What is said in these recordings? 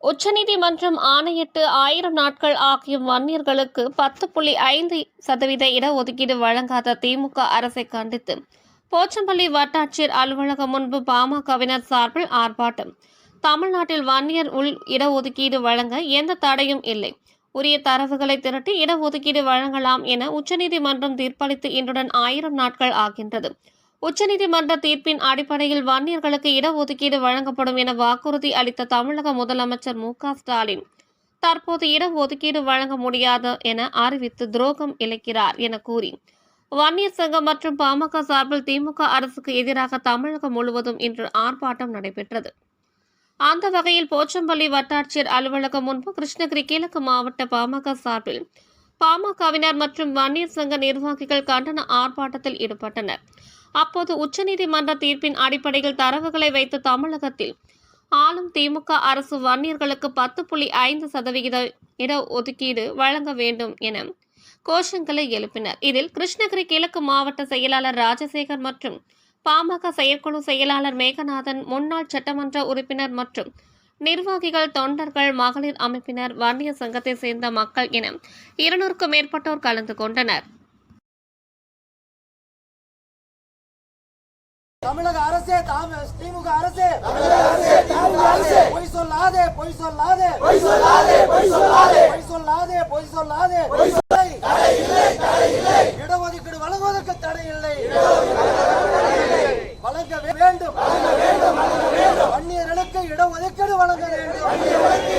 உச்சநீதிமன்றம் ஆணையிட்டு ஆயிரம் நாட்கள் ஆகிய வன்னியர்களுக்கு பத்து புள்ளி ஐந்து சதவீத இடஒதுக்கீடு வழங்காத திமுக அரசை கண்டித்து. போச்சம்பள்ளி வட்டாட்சியர் அலுவலகம் முன்பு பாமகவினர் சார்பில் ஆர்ப்பாட்டம். தமிழ்நாட்டில் வன்னியர் உள் இடஒதுக்கீடு வழங்க எந்த தடையும் இல்லை. உரிய தரவுகளை திரட்டி இடஒதுக்கீடு வழங்கலாம் என உச்சநீதிமன்றம் தீர்ப்பளித்து இன்றுடன் ஆயிரம் நாட்கள் ஆகின்றது. உச்சநீதிமன்ற தீர்ப்பின் அடிப்படையில் வன்னியர்களுக்கு இடஒதுக்கீடு வழங்கப்படும் என வாக்குறுதி அளித்த தமிழக முதலமைச்சர் மு க ஸ்டாலின். தற்போது இடஒதுக்கீடு வழங்க முடியாது என அறிவித்து துரோகம் இழைக்கிறார் என கூறி. வன்னியர் சங்கம் மற்றும் பாமக சார்பில் திமுக அரசுக்கு எதிராக தமிழகம் முழுவதும் இன்று ஆர்ப்பாட்டம் நடைபெற்றது. அந்த வகையில் போச்சம்பள்ளி வட்டாட்சியர் அலுவலகம் முன்பு கிருஷ்ணகிரி கிழக்கு மாவட்ட பாமக சார்பில் பாமகவினர் மற்றும் வன்னியர் சங்க நிர்வாகிகள் கண்டன ஆர்ப்பாட்டத்தில் ஈடுபட்டனர். அப்போது உச்சநீதிமன்ற தீர்ப்பின் அடிப்படையில் தரவுகளை வைத்து தமிழகத்தில் ஆளும் திமுக அரசு வன்னியர்களுக்கு பத்து புள்ளி ஐந்து சதவிகித இடஒதுக்கீடு வழங்க வேண்டும் என கோஷங்களை எழுப்பினர். இதில் கிருஷ்ணகிரி கிழக்கு மாவட்ட செயலாளர் ராஜசேகர் மற்றும் பாமக செயற்குழு செயலாளர் மேகநாதன் முன்னாள் சட்டமன்ற உறுப்பினர் மற்றும் நிர்வாகிகள் தொண்டர்கள் மகளிர் அமைப்பினர் வன்னியர் சங்கத்தை சேர்ந்த மக்கள் என இருநூறுக்கும் மேற்பட்டோர் கலந்து கொண்டனர். தமிழக அரசே தாம திமுக அரசே. பொய் சொல்லாதே பொய் சொல்லாதே. பொய் சொல்லாதே பொய் சொல்லாதே. பொய் சொல்லாதே பொய் சொல்லாதே. பொய் இல்லை இடஒதுக்கீடு வழங்குவதற்கு தடை இல்லை. வழங்க வேண்டும். வன்னியர்களுக்கு இடஒதுக்கீடு வழங்க வேண்டும். வன்னியர்களுக்கு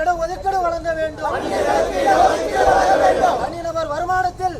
இடஒதுக்கீடு வழங்க வேண்டும். தனிநபர் வருமானத்தில்